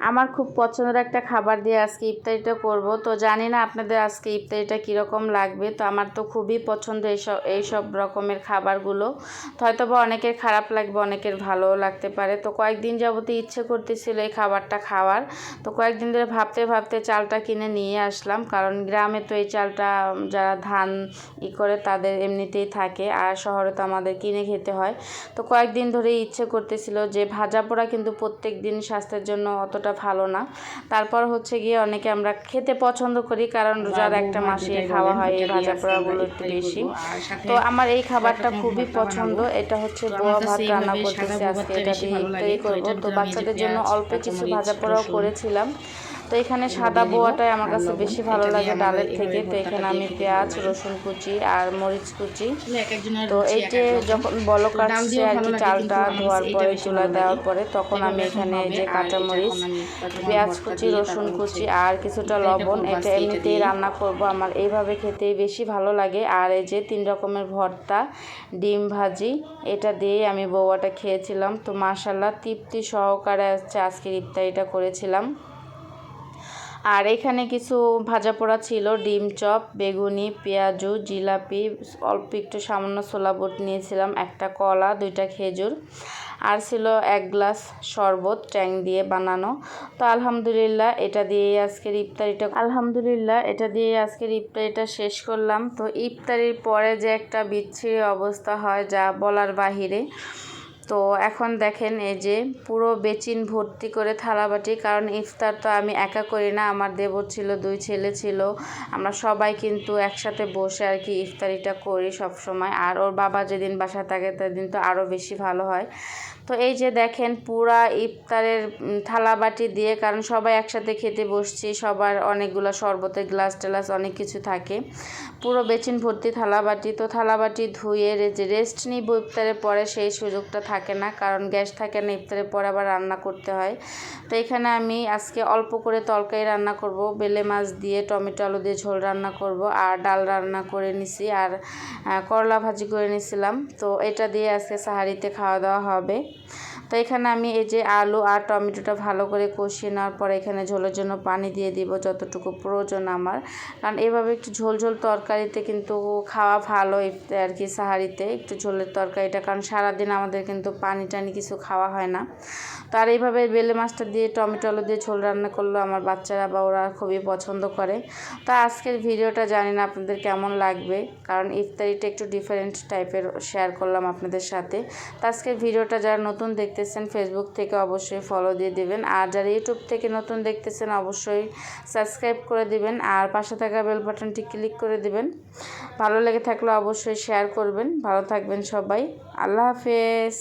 আমার খুব পছন্দের একটা খাবার দিয়ে আজকে ইফতারিটা করব। তো জানি না আপনাদের আজকে ইফতারিটা কীরকম লাগবে। তো আমার তো খুবই পছন্দ এইসব এইসব রকমের খাবারগুলো। তো হয়তো বা অনেকের খারাপ লাগবে, অনেকের ভালোও লাগতে পারে। তো কয়েকদিন যাবতে ইচ্ছে করতেছিল এই খাবারটা খাওয়ার। তো কয়েকদিন ধরে ভাবতে ভাবতে চালটা কিনে নিয়ে আসলাম। কারণ গ্রামে তো এই চালটা, যারা ধান ই করে তাদের এমনিতেই থাকে আর শহরে তো আমাদের কিনে খেতে হয়। তো কয়েকদিন ধরে ইচ্ছে করতেছিল যে ভাজা পোড়া কিন্তু প্রত্যেক দিন স্বাস্থ্যের জন্য অতটা ভালো না। তারপর হচ্ছে গিয়ে অনেকে আমরা খেতে পছন্দ করি কারণ রোজার একটা মাসে খাওয়া হয় এই ভাজা পোড়াগুলো একটু বেশি। তো আমার এই খাবারটা খুবই পছন্দ এটা হচ্ছে বোয়া ভাত রান্না করতেছি আজকে এটা দিয়ে ইফতারি করব তো বাচ্চাদের জন্য অল্প কিছু ভাজা পোড়াও করেছিলাম। তো এখানে সাদা বোয়াটাই আমার কাছে বেশি ভালো লাগে ডালের থেকে। তো এখানে আমি পেঁয়াজ রসুন কুচি আর মরিচ কুচি। তো এই যে যখন বলক আসছে আর কি চালটা ধোয়ার পরে চুলা দেওয়ার পরে তখন আমি এখানে যে কাঁচা মরিচ পেঁয়াজ কুচি রসুন কুচি আর কিছুটা লবণ এটা এমনিতেই রান্না করব আমার এইভাবে খেতে বেশি ভালো লাগে। আর এই যে তিন রকমের ভর্তা ডিম ভাজি এটা দিয়েই আমি বৌয়াটা খেয়েছিলাম। তো মাসাল্লাহ তৃপ্তি সহকারে আজকের ইফতারিটা করেছিলাম। আর এখানে কিছু ভাজা পোড়া ছিল, ডিম চপ, বেগুনি, পেঁয়াজু, জিলাপি, অল্প একটু সামান্য ছোলা বুট নিয়েছিলাম, একটা কলা, দুইটা খেজুর, আর ছিল এক গ্লাস শরবত ট্যাং দিয়ে বানানো। তো আলহামদুলিল্লাহ এটা দিয়ে আজকের ইফতারিটা। আলহামদুলিল্লাহ এটা দিয়ে আজকের ইফতারিটা শেষ করলাম। তো ইফতারির পরে যে একটা বিচ্ছিরি অবস্থা হয় যা বলার বাহিরে। তো এখন দেখেন এই যে পুরো বেচিন ভর্তি করে থালাবাটি, কারণ ইফতার তো আমি একা করি না, আমার দেবর ছিল, দুই ছেলে ছিল, আমরা সবাই কিন্তু একসাথে বসে আর কি ইফতারিটা করি সব সময় আর ওর বাবা যেদিন বাসায় থাকে সেদিন তো আরও বেশি ভালো হয়। তো এই যে দেখেন পুরা ইফতারের থালাবাটি দিয়ে, কারণ সবাই একসাথে খেতে বসছি, সবার অনেকগুলো শরবতের গ্লাস টেলাস অনেক কিছু থাকে, পুরো বেচিন ভর্তি থালাবাটি, তো থালাবাটি ধুয়ে রেস্ট নিব ইফতারের পরে, সেই সুযোগটা থাকে না, কারণ গ্যাস থাকে না, ইফতারের পরে আবার রান্না করতে হয়। তো এখানে আমি আজকে অল্প করে তরকারি রান্না করব, বেলে মাছ দিয়ে, টমেটো আলু দিয়ে ঝোল রান্না করব, আর ডাল রান্না করে নিছি, আর করলা ভাজি করে নিছিলাম। তো এটা দিয়ে আজকে সাহারিতে খাওয়া দাওয়া হবে। তো এখানে আমি এই যে আলু আর টমেটোটা ভালো করে কষিয়ে নেওয়ার পরে এখানে ঝোলের জন্য পানি দিয়ে দিব, যতটুকু প্রয়োজন আমার। কারণ এভাবে একটু ঝোল ঝোল তরকারিতে কিন্তু খাওয়া ভালো আর কি সাহারিতে, একটু ঝোলের তরকারিটা, কারণ সারাদিন আমাদের কিন্তু পানি টানি কিছু খাওয়া হয় না। তো আর এইভাবে বেলে মাছটা দিয়ে, টমেটো আলু দিয়ে ঝোল রান্না করল আমার বাচ্চারা বা ওরা খুবই পছন্দ করে। তো আজকের ভিডিওটা জানি না আপনাদের কেমন লাগবে, কারণ ইফতারিটা একটু ডিফারেন্ট টাইপের শেয়ার করলাম আপনাদের সাথে। তো আজকের ভিডিওটা যারা নতুন দেখতেছেন ফেসবুক থেকে অবশ্যই ফলো দিয়ে দিবেন। আর যারা ইউটিউব থেকে নতুন দেখতেছেন, অবশ্যই সাবস্ক্রাইব করে দিবেন। আর পাশে থাকা বেল বাটনটি ক্লিক করে দিবেন। ভালো লেগে থাকলে অবশ্যই শেয়ার করবেন। ভালো থাকবেন সবাই। আল্লাহ হাফেজ।